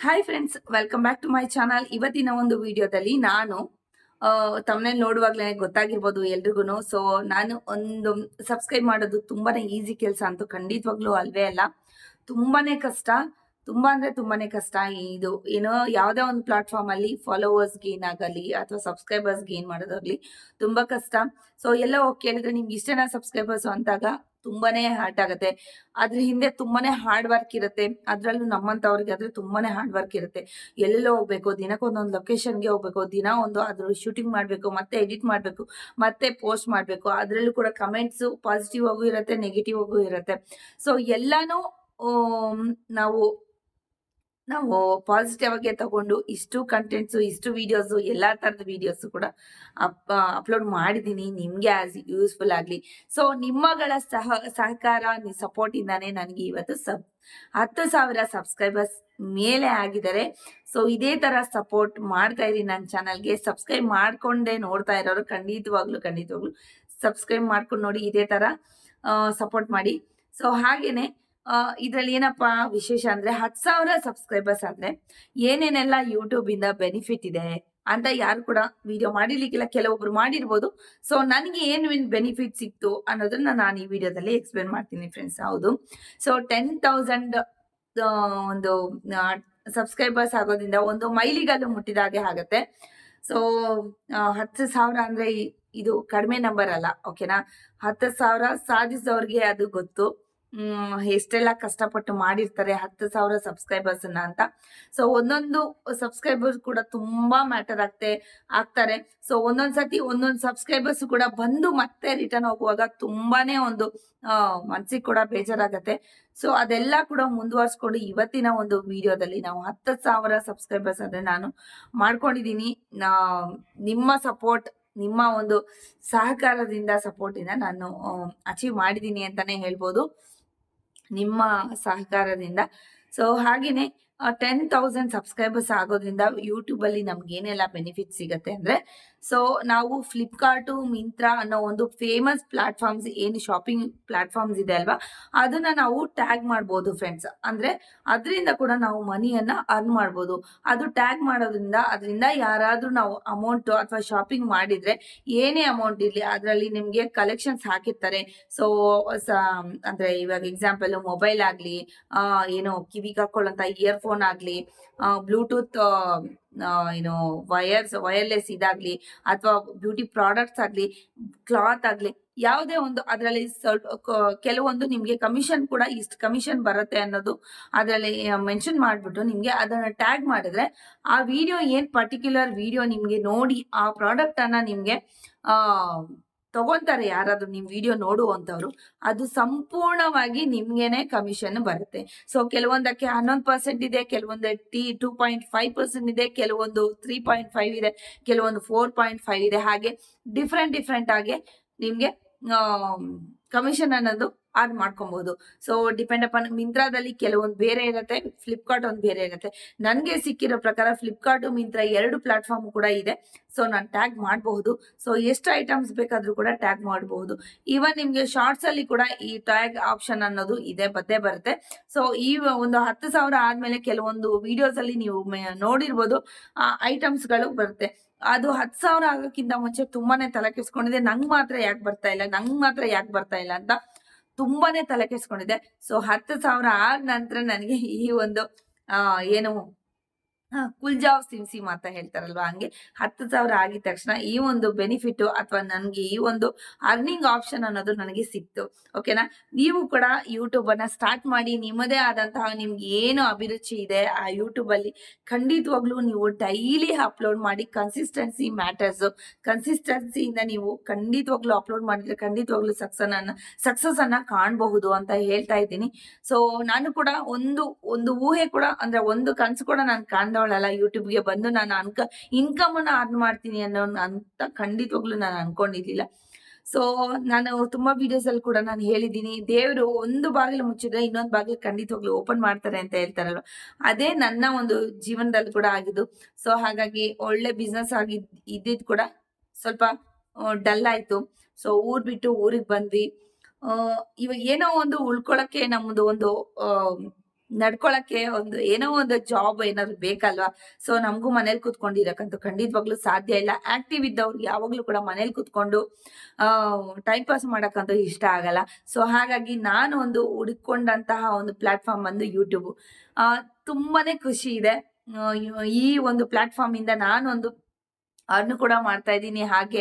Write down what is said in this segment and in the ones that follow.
Hi friends welcome back to my channel ಇವತ್ತಿನ ಒಂದು ವಿಡಿಯೋದಲ್ಲಿ ನಾನು ತಮ್ಮನೇ ನೋಡುವಾಗಲೇ ಗೊತ್ತಾಗಿರ್ಬೋದು ಎಲ್ರಿಗೂ ಸೊ ನಾನು ಒಂದು ಸಬ್ಸ್ಕ್ರೈಬ್ ಮಾಡೋದು ತುಂಬಾನೇ ಈಸಿ ಕೆಲಸ ಅಂತೂ ಖಂಡಿತವಾಗ್ಲೂ ಅಲ್ವೇ ಅಲ್ಲ. ತುಂಬಾನೇ ಕಷ್ಟ. ತುಂಬಾ ಅಂದ್ರೆ ತುಂಬಾನೇ ಕಷ್ಟ. ಇದು ಏನೋ ಯಾವುದೇ ಒಂದು ಪ್ಲಾಟ್ಫಾರ್ಮ್ ಅಲ್ಲಿ ಫಾಲೋವರ್ಸ್ ಗೇನ್ ಆಗಲಿ ಅಥವಾ ಸಬ್ಸ್ಕ್ರೈಬರ್ಸ್ ಗೇನ್ ಮಾಡೋದಾಗ್ಲಿ ತುಂಬಾ ಕಷ್ಟ. ಸೊ ಎಲ್ಲ ಓಕೆ ಕೇಳಿದ್ರೆ ನಿಮ್ಗೆ ಇಷ್ಟೇನಾ ಸಬ್ಸ್ಕ್ರೈಬರ್ಸ್ ಅಂತಾಗ ತುಂಬಾನೇ ಹಾರ್ಟ್ ಆಗುತ್ತೆ. ಅದ್ರ ಹಿಂದೆ ತುಂಬಾನೇ ಹಾರ್ಡ್ ವರ್ಕ್ ಇರುತ್ತೆ. ಅದ್ರಲ್ಲೂ ನಮ್ಮಂತವ್ರಿಗೆ ಆದ್ರೆ ತುಂಬಾನೇ ಹಾರ್ಡ್ ವರ್ಕ್ ಇರುತ್ತೆ. ಎಲ್ಲೆಲ್ಲೋ ಹೋಗ್ಬೇಕು, ದಿನಕ್ಕೆ ಒಂದೊಂದು ಲೊಕೇಶನ್ಗೆ ಹೋಗ್ಬೇಕು, ದಿನ ಒಂದು ಅದ್ರ ಶೂಟಿಂಗ್ ಮಾಡ್ಬೇಕು, ಮತ್ತೆ ಎಡಿಟ್ ಮಾಡ್ಬೇಕು, ಮತ್ತೆ ಪೋಸ್ಟ್ ಮಾಡ್ಬೇಕು. ಅದ್ರಲ್ಲೂ ಕೂಡ ಕಮೆಂಟ್ಸ್ ಪಾಸಿಟಿವ್ ಆಗೂ ಇರುತ್ತೆ ನೆಗೆಟಿವ್ ಆಗೂ ಇರುತ್ತೆ. ಸೊ ಎಲ್ಲಾನು ನಾವು ನಾವು ಪಾಸಿಟಿವ್ ಆಗಿ ತಗೊಂಡು ಇಷ್ಟು ಕಂಟೆಂಟ್ಸ್ ಇಷ್ಟು ವಿಡಿಯೋಸ್ ಎಲ್ಲಾ ತರದ ವಿಡಿಯೋಸ್ ಕೂಡ ಅಪ್ಲೋಡ್ ಮಾಡಿದ್ದೀನಿ ನಿಮಗೆ ಆಸ್ ಯೂಸ್ಫುಲ್ ಆಗಲಿ. ಸೊ ನಿಮ್ಮಗಳ ಸಹ, ಸಹಕಾರ ಇಂದಾನೆ ನನಗೆ ಇವತ್ತು ಸಬ್, ಹತ್ತು ಸಾವಿರ ಸಬ್ಸ್ಕ್ರೈಬರ್ಸ್ ಮೇಲೆ ಆಗಿದ್ದಾರೆ. ಸೊ ಇದೇ ತರ ಸಪೋರ್ಟ್ ಮಾಡ್ತಾ ಇರಿ ನನ್ನ ಚಾನಲ್ಗೆ ಸಬ್ಸ್ಕ್ರೈಬ್ ಮಾಡ್ಕೊಂಡೇ ನೋಡ್ತಾ ಇರೋರು ಖಂಡಿತವಾಗ್ಲು ಖಂಡಿತವಾಗ್ಲು ಸಬ್ಸ್ಕ್ರೈಬ್ ಮಾಡ್ಕೊಂಡು ನೋಡಿ ಇದೇ ತರ ಸಪೋರ್ಟ್ ಮಾಡಿ. ಸೊ ಹಾಗೇನೆ ಇದರಲ್ಲಿ ಏನಪ್ಪಾ ವಿಶೇಷ ಅಂದ್ರೆ ಹತ್ತು ಸಾವಿರ ಸಬ್ಸ್ಕ್ರೈಬರ್ಸ್ ಆದ್ರೆ ಏನೇನೆಲ್ಲ ಯೂಟ್ಯೂಬ್ ಇಂದ ಬೆನಿಫಿಟ್ ಇದೆ ಅಂತ ಯಾರು ಕೂಡ ವಿಡಿಯೋ ಮಾಡಿರ್ಲಿಕ್ಕಿಲ್ಲ. ಕೆಲವೊಬ್ರು ಮಾಡಿರ್ಬೋದು. ಸೊ ನನಗೆ ಏನು ಬೆನಿಫಿಟ್ ಸಿಕ್ತು ಅನ್ನೋದನ್ನ ನಾನು ಈ ವಿಡಿಯೋದಲ್ಲಿ ಎಕ್ಸ್ಪ್ಲೇನ್ ಮಾಡ್ತೀನಿ ಫ್ರೆಂಡ್ಸ್ ಹೌದು. ಸೊ ಟೆನ್ ತೌಸಂಡ್ ಒಂದು ಸಬ್ಸ್ಕ್ರೈಬರ್ಸ್ ಆಗೋದ್ರಿಂದ ಒಂದು ಮೈಲಿಗಲ್ಲು ಮುಟ್ಟಿದ ಹಾಗೆ ಆಗುತ್ತೆ. ಸೊ ಹತ್ತು ಸಾವಿರ ಅಂದ್ರೆ ಇದು ಕಡಿಮೆ ನಂಬರ್ ಅಲ್ಲ ಓಕೆನಾ ಹತ್ತು ಸಾವಿರ ಸಾಧಿಸೋರಿಗೆ ಅದು ಗೊತ್ತು. ಎಷ್ಟೆಲ್ಲ ಕಷ್ಟಪಟ್ಟು ಮಾಡಿರ್ತಾರೆ ಹತ್ತು ಸಾವಿರ ಸಬ್ಸ್ಕ್ರೈಬರ್ಸ್ ಅಂತ. ಸೊ ಒಂದೊಂದು ಸಬ್ಸ್ಕ್ರೈಬರ್ಸ್ ಕೂಡ ತುಂಬಾ ಮ್ಯಾಟರ್ ಆಗ್ತೆ, ಆಗ್ತಾರೆ. ಸೊ ಒಂದೊಂದ್ ಸತಿ ಒಂದೊಂದು ಸಬ್ಸ್ಕ್ರೈಬರ್ಸ್ ಕೂಡ ಬಂದು ಮತ್ತೆ ರಿಟರ್ನ್ ಹೋಗುವಾಗ ತುಂಬಾನೇ ಒಂದು ಮನ್ಸಿಗೆ ಕೂಡ ಬೇಜಾರಾಗತ್ತೆ. ಸೊ ಅದೆಲ್ಲ ಕೂಡ ಮುಂದುವರ್ಸ್ಕೊಂಡು ಇವತ್ತಿನ ಒಂದು ವಿಡಿಯೋದಲ್ಲಿ ನಾವು ಹತ್ತು ಸಾವಿರ ಸಬ್ಸ್ಕ್ರೈಬರ್ಸ್ ಅಂದ್ರೆ ನಾನು ಮಾಡ್ಕೊಂಡಿದೀನಿ. ನಾ- ನಿಮ್ಮ ಸಪೋರ್ಟ್ ನಿಮ್ಮ ಒಂದು ಸಹಕಾರದಿಂದ ಸಪೋರ್ಟ್ ಇಂದ ನಾನು ಅಚೀವ್ ಮಾಡಿದ್ದೀನಿ ಅಂತಾನೆ ಹೇಳ್ಬೋದು. ನಿಮ್ಮ ಸಹಕಾರದಿಂದ. ಸೊ ಹಾಗೇನೆ ಟೆನ್ ತೌಸಂಡ್ ಸಬ್ಸ್ಕ್ರೈಬರ್ಸ್ ಆಗೋದ್ರಿಂದ ಯೂಟ್ಯೂಬ್ ಅಲ್ಲಿ ನಮ್ಗೆ ಏನೆಲ್ಲ ಬೆನಿಫಿಟ್ ಸಿಗತ್ತೆ ಅಂದ್ರೆ ಸೊ ನಾವು ಫ್ಲಿಪ್ಕಾರ್ಟು ಮಿಂತ್ರಾ ಅನ್ನೋ ಒಂದು ಫೇಮಸ್ ಪ್ಲಾಟ್ಫಾರ್ಮ್ಸ್ ಏನು ಶಾಪಿಂಗ್ ಪ್ಲಾಟ್ಫಾರ್ಮ್ಸ್ ಇದೆ ಅಲ್ವಾ, ಅದನ್ನ ನಾವು ಟ್ಯಾಗ್ ಮಾಡ್ಬೋದು ಫ್ರೆಂಡ್ಸ್ ಅಂದ್ರೆ ಅದರಿಂದ ಕೂಡ ನಾವು ಮನಿಯನ್ನ ಅರ್ನ್ ಮಾಡ್ಬೋದು. ಅದು ಟ್ಯಾಗ್ ಮಾಡೋದ್ರಿಂದ, ಅದರಿಂದ ಯಾರಾದ್ರೂ ನಾವು ಅಮೌಂಟ್ ಅಥವಾ ಶಾಪಿಂಗ್ ಮಾಡಿದ್ರೆ ಏನೇ ಅಮೌಂಟ್ ಇರಲಿ, ಅದರಲ್ಲಿ ನಿಮ್ಗೆ ಕಲೆಕ್ಷನ್ಸ್ ಹಾಕಿರ್ತಾರೆ. ಸೊ, ಅಂದ್ರೆ ಇವಾಗ ಎಕ್ಸಾಂಪಲ್ ಮೊಬೈಲ್ ಆಗ್ಲಿ ಏನು ಕಿವಿಗೆ ಹಾಕೊಳ್ಳೋಂತ ಇಯರ್ಫೋನ್ ಆಗ್ಲಿ ಬ್ಲೂಟೂತ್ ಏನು ವಯರ್ಸ್ ವಯರ್ಲೆಸ್ ಇದಾಗಲಿ, ಅಥವಾ ಬ್ಯೂಟಿ ಪ್ರಾಡಕ್ಟ್ಸ್ ಆಗಲಿ ಕ್ಲಾತ್ ಆಗಲಿ, ಯಾವುದೇ ಒಂದು ಅದರಲ್ಲಿ ಸ್ವಲ್ಪ ಕೆಲವೊಂದು ನಿಮಗೆ ಕಮಿಷನ್ ಕೂಡ ಇಷ್ಟು ಕಮಿಷನ್ ಬರುತ್ತೆ ಅನ್ನೋದು ಅದರಲ್ಲಿ ಮೆನ್ಷನ್ ಮಾಡಿಬಿಟ್ಟು ನಿಮಗೆ ಅದನ್ನು ಟ್ಯಾಗ್ ಮಾಡಿದ್ರೆ, ಆ ವಿಡಿಯೋ ಏನು ಪರ್ಟಿಕ್ಯುಲರ್ ವಿಡಿಯೋ ನಿಮಗೆ ನೋಡಿ, ಆ ಪ್ರಾಡಕ್ಟನ್ನು ನಿಮಗೆ ತಗೊಂತಾರೆ ಯಾರಾದ್ರೂ ನಿಮ್ ವಿಡಿಯೋ ನೋಡುವಂತವ್ರು, ಅದು ಸಂಪೂರ್ಣವಾಗಿ ನಿಮ್ಗೆನೆ ಕಮಿಷನ್ ಬರುತ್ತೆ. ಸೊ ಕೆಲವೊಂದಕ್ಕೆ ಹನ್ನೊಂದು ಪರ್ಸೆಂಟ್ ಇದೆ, ಕೆಲವೊಂದು ಟಿ ಟೂ ಪಾಯಿಂಟ್ ಫೈವ್ ಪರ್ಸೆಂಟ್ ಇದೆ, ಕೆಲವೊಂದು ತ್ರೀ ಪಾಯಿಂಟ್ ಫೈವ್ ಇದೆ, ಕೆಲವೊಂದು ಫೋರ್ ಪಾಯಿಂಟ್ ಫೈವ್ ಇದೆ. ಹಾಗೆ ಡಿಫ್ರೆಂಟ್ ಡಿಫ್ರೆಂಟ್ ಆಗಿ ನಿಮ್ಗೆ ಕಮಿಷನ್ ಅನ್ನೋದು ಆನ್ ಮಾಡ್ಕೊಬಹುದು. ಸೊ ಡಿಪೆಂಡ್ ಅಪಾನ್ ಮಿಂತ್ರಾದಲ್ಲಿ ಕೆಲವೊಂದು ಬೇರೆ ಇರುತ್ತೆ ಫ್ಲಿಪ್ಕಾರ್ಟ್ ಒಂದು ಬೇರೆ ಇರುತ್ತೆ. ನನಗೆ ಸಿಕ್ಕಿರೋ ಪ್ರಕಾರ ಫ್ಲಿಪ್ಕಾರ್ಟ್ ಮಿಂತ್ರಾ ಎರಡು ಪ್ಲಾಟ್ಫಾರ್ಮ್ ಕೂಡ ಇದೆ. ಸೊ ನಾನು ಟ್ಯಾಗ್ ಮಾಡಬಹುದು. ಸೊ ಎಷ್ಟು ಐಟಮ್ಸ್ ಬೇಕಾದರೂ ಕೂಡ ಟ್ಯಾಗ್ ಮಾಡಬಹುದು. ಈವನ್ ನಿಮಗೆ ಶಾರ್ಟ್ಸ್ ಅಲ್ಲಿ ಕೂಡ ಈ ಟ್ಯಾಗ್ ಆಪ್ಷನ್ ಅನ್ನೋದು ಇದೆ ಬದ್ದೇ ಬರುತ್ತೆ. ಸೊ ಈ ಒಂದು ಹತ್ತು ಸಾವಿರ ಆದ್ಮೇಲೆ ಕೆಲವೊಂದು ವಿಡಿಯೋಸ್ ಅಲ್ಲಿ ನೀವು ನೋಡಿರ್ಬೋದು, ಆ ಐಟಮ್ಸ್ಗಳು ಬರುತ್ತೆ. ಅದು ಹತ್ತು ಸಾವಿರ ಆಗೋಕ್ಕಿಂತ ಮುಂಚೆ ತುಂಬಾನೇ ತಲೆ ಕೆಡ್ಸ್ಕೊಂಡಿದೆ. ನಂಗ್ ಮಾತ್ರ ಯಾಕೆ ಬರ್ತಾ ಇಲ್ಲ? ನಂಗ್ ಮಾತ್ರ ಯಾಕೆ ಬರ್ತಾ ಇಲ್ಲ ಅಂತ ತುಂಬಾನೇ ತಲೆ ಕೆಡ್ಸ್ಕೊಂಡಿದೆ ಸೊ ಹತ್ತು ಸಾವಿರ ಆದ ನಂತರ ನನಗೆ ಈ ಒಂದು ಏನು ಕುಲ್ಜಾವ್ ಸಿಂಸಿ ಅಂತ ಹೇಳ್ತಾರಲ್ವಾ ಹಂಗೆ? ಹತ್ತು ಸಾವಿರ ಆಗಿದ ತಕ್ಷಣ ಈ ಒಂದು ಬೆನಿಫಿಟ್ ಅಥವಾ ನನಗೆ ಈ ಒಂದು ಅರ್ನಿಂಗ್ ಆಪ್ಷನ್ ಅನ್ನೋದು ನನಗೆ ಸಿಕ್ತು, ಓಕೆನಾ? ನೀವು ಕೂಡ ಯೂಟ್ಯೂಬ್ ಅನ್ನ ಸ್ಟಾರ್ಟ್ ಮಾಡಿ ನಿಮ್ಮದೇ ಆದಂತಹ ನಿಮ್ಗೆ ಏನು ಅಭಿರುಚಿ ಇದೆ ಆ ಯೂಟ್ಯೂಬ್ ಅಲ್ಲಿ ಖಂಡಿತವಾಗ್ಲೂ ನೀವು ಡೈಲಿ ಅಪ್ಲೋಡ್ ಮಾಡಿ ಕನ್ಸಿಸ್ಟೆನ್ಸಿ ಮ್ಯಾಟರ್ಸ್, ಕನ್ಸಿಸ್ಟೆನ್ಸಿಯಿಂದ ನೀವು ಖಂಡಿತವಾಗ್ಲೂ ಅಪ್ಲೋಡ್ ಮಾಡಿದ್ರೆ ಖಂಡಿತವಾಗ್ಲೂ ಸಕ್ಸಸ್ ಅನ್ನ ಸಕ್ಸಸ್ ಅನ್ನ ಕಾಣಬಹುದು ಅಂತ ಹೇಳ್ತಾ ಇದ್ದೀನಿ. ಸೊ ನಾನು ಕೂಡ ಒಂದು ಒಂದು ಊಹೆ ಕೂಡ, ಅಂದ್ರೆ ಒಂದು ಕನ್ಸು ಕೂಡ ನಾನು ಕಾಣ್ದವಳಲ್ಲ ಯೂಟ್ಯೂಬ್ಗೆ ಬಂದು ನಾನು ಅನ್ಕ ಇನ್ಕಮ್ ಅನ್ನ ಅರ್ನ್ ಮಾಡ್ತೀನಿ ಅನ್ನೋ ಅಂತ ಖಂಡಿತವಾಗ್ಲೂ ನಾನು ಅನ್ಕೊಂಡಿರ್ಲಿಲ್ಲ. ಸೊ ನಾನು ತುಂಬಾ ವಿಡಿಯೋಸ್ ಅಲ್ಲಿ ಕೂಡ ನಾನು ಹೇಳಿದ್ದೀನಿ, ದೇವರು ಒಂದು ಬಾಗಿಲು ಮುಚ್ಚಿದ್ರೆ ಇನ್ನೊಂದು ಬಾಗಿಲು ಖಂಡಿತವಾಗ್ಲು ಓಪನ್ ಮಾಡ್ತಾರೆ ಅಂತ ಹೇಳ್ತಾರಲ್ವ? ಅದೇ ನನ್ನ ಒಂದು ಜೀವನದಲ್ಲಿ ಕೂಡ ಆಗಿದ್ದು. ಸೊ ಹಾಗಾಗಿ ಒಳ್ಳೆ ಬಿಸ್ನೆಸ್ ಆಗಿ ಇದ್ದಿದ್ದು ಕೂಡ ಸ್ವಲ್ಪ ಡಲ್ ಆಯ್ತು. ಸೊ ಊರ್ ಬಿಟ್ಟು ಊರಿಗೆ ಬಂದ್ವಿ. ಇವಾಗ ಏನೋ ಒಂದು ಉಳ್ಕೊಳಕ್ಕೆ ನಮ್ದು ಒಂದು ನಡ್ಕೊಳಕ್ಕೆ ಒಂದು ಏನೋ ಒಂದು ಜಾಬ್ ಏನಾದ್ರು ಬೇಕಲ್ವಾ? ಸೊ ನಮಗೂ ಮನೇಲಿ ಕುತ್ಕೊಂಡಿರಕ್ಕಂತ ಖಂಡಿತವಾಗ್ಲೂ ಸಾಧ್ಯ ಇಲ್ಲ. ಆಕ್ಟಿವ್ ಇದ್ದವ್ರಿಗೆ ಯಾವಾಗ್ಲೂ ಕೂಡ ಮನೇಲಿ ಕುತ್ಕೊಂಡು ಟೈಮ್ ಪಾಸ್ ಮಾಡಕ್ಕಂತೂ ಇಷ್ಟ ಆಗಲ್ಲ. ಸೊ ಹಾಗಾಗಿ ನಾನು ಒಂದು ಹುಡುಕೊಂಡಂತಹ ಒಂದು ಪ್ಲಾಟ್ಫಾರ್ಮ್ ಬಂದು ಯೂಟ್ಯೂಬ್ ತುಂಬಾನೇ ಖುಷಿ ಇದೆ. ಈ ಒಂದು ಪ್ಲಾಟ್ಫಾರ್ಮ್ ಇಂದ ನಾನು ಒಂದು ಅರ್ನ್ ಕೂಡ ಮಾಡ್ತಾ ಇದ್ದೀನಿ. ಹಾಗೆ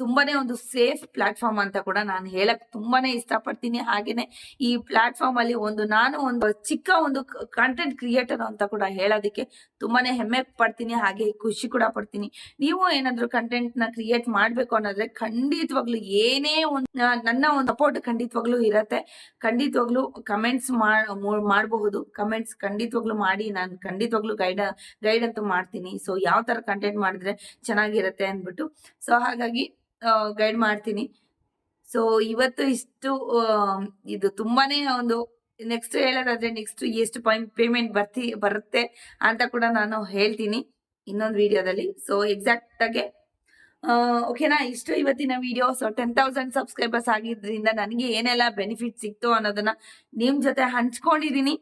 ತುಂಬಾನೇ ಒಂದು ಸೇಫ್ ಪ್ಲಾಟ್ಫಾರ್ಮ್ ಅಂತ ಕೂಡ ನಾನು ಹೇಳಕ್ ತುಂಬಾನೇ ಇಷ್ಟಪಡ್ತೀನಿ. ಹಾಗೇನೆ ಈ ಪ್ಲಾಟ್ಫಾರ್ಮ್ ಅಲ್ಲಿ ಒಂದು ನಾನು ಒಂದು ಚಿಕ್ಕ ಒಂದು ಕಂಟೆಂಟ್ ಕ್ರಿಯೇಟರ್ ಅಂತ ಕೂಡ ಹೇಳೋದಕ್ಕೆ ತುಂಬಾನೇ ಹೆಮ್ಮೆ ಪಡ್ತೀನಿ. ಹಾಗೆ ಖುಷಿ ಕೂಡ ಪಡ್ತೀನಿ. ನೀವು ಏನಾದ್ರೂ ಕಂಟೆಂಟ್ನ ಕ್ರಿಯೇಟ್ ಮಾಡ್ಬೇಕು ಅನ್ನೋದ್ರೆ ಖಂಡಿತವಾಗ್ಲು ಏನೇ ಒಂದು ನನ್ನ ಒಂದು ಸಪೋರ್ಟ್ ಖಂಡಿತವಾಗ್ಲೂ ಇರತ್ತೆ. ಖಂಡಿತವಾಗ್ಲು ಕಮೆಂಟ್ಸ್ ಮಾಡಬಹುದು. ಕಮೆಂಟ್ಸ್ ಖಂಡಿತವಾಗ್ಲು ಮಾಡಿ ನಾನು ಖಂಡಿತವಾಗ್ಲೂ ಗೈಡ್ ಗೈಡ್ ಅಂತೂ ಮಾಡ್ತೀನಿ. ಸೊ ಯಾವ ತರ ಕಂಟೆಂಟ್ ಮಾಡಿದ್ರೆ ಚೆನ್ನಾಗಿರುತ್ತೆ ಅಂದ್ಬಿಟ್ಟು. ಸೊ ಹಾಗಾಗಿ ಗೈಡ್ ಮಾಡ್ತೀನಿ. ಸೊ ಇವತ್ತು ಇಷ್ಟು ಇದು ತುಂಬಾನೇ ಒಂದು ನೆಕ್ಸ್ಟ್ ಹೇಳೋದಾದ್ರೆ ನೆಕ್ಸ್ಟ್ ಎಷ್ಟು ಪೇಮೆಂಟ್ ಬರ್ತಿ, ಬರುತ್ತೆ ಅಂತ ಕೂಡ ನಾನು ಹೇಳ್ತೀನಿ ಇನ್ನೊಂದು ವಿಡಿಯೋದಲ್ಲಿ ಸೊ ಎಕ್ಸಾಕ್ಟ್ ಆಗಿ ಓಕೆನಾ ಇಷ್ಟು ಇವತ್ತಿನ video so ten thousand subscribers ಆಗಿದ್ರಿಂದ ನನಗೆ ಏನೆಲ್ಲ ಬೆನಿಫಿಟ್ ಸಿಕ್ತು ಅನ್ನೋದನ್ನ ನಿಮ್ ಜೊತೆ ಹಂಚ್ಕೊಂಡಿದೀನಿ.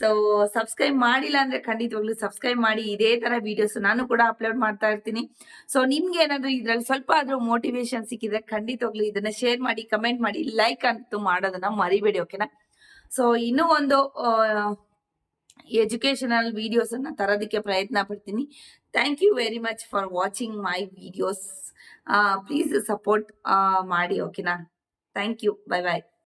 ಸೊ ಸಬ್ಸ್ಕ್ರೈಬ್ ಮಾಡಿಲ್ಲ ಅಂದ್ರೆ ಖಂಡಿತವಾಗ್ಲೂ ಸಬ್ಸ್ಕ್ರೈಬ್ ಮಾಡಿ ಇದೇ ತರ ವಿಡಿಯೋಸ್ ನಾನು ಕೂಡ ಅಪ್ಲೋಡ್ ಮಾಡ್ತಾ ಇರ್ತೀನಿ. ಸೊ ನಿಮ್ಗೆ ಏನಾದ್ರೂ ಇದ್ರಲ್ಲಿ ಸ್ವಲ್ಪ ಆದ್ರೂ ಮೋಟಿವೇಶನ್ ಸಿಕ್ಕಿದ್ರೆ ಖಂಡಿತವಾಗ್ಲೂ ಇದನ್ನ ಶೇರ್ ಮಾಡಿ ಕಮೆಂಟ್ ಮಾಡಿ ಲೈಕ್ ಅಂತೂ ಮಾಡೋದನ್ನ ಮರಿಬೇಡಿ ಓಕೆನಾ ಸೊ ಇನ್ನೂ ಒಂದು ಎಜುಕೇಶನಲ್ ವಿಡಿಯೋಸ್ ಅನ್ನ ತರೋದಕ್ಕೆ ಪ್ರಯತ್ನ ಪಡ್ತೀನಿ. Thank you very much for watching my videos please support ಮಾಡಿ ಓಕೆನಾ ಥ್ಯಾಂಕ್ ಯು ಬೈ ಬಾಯ್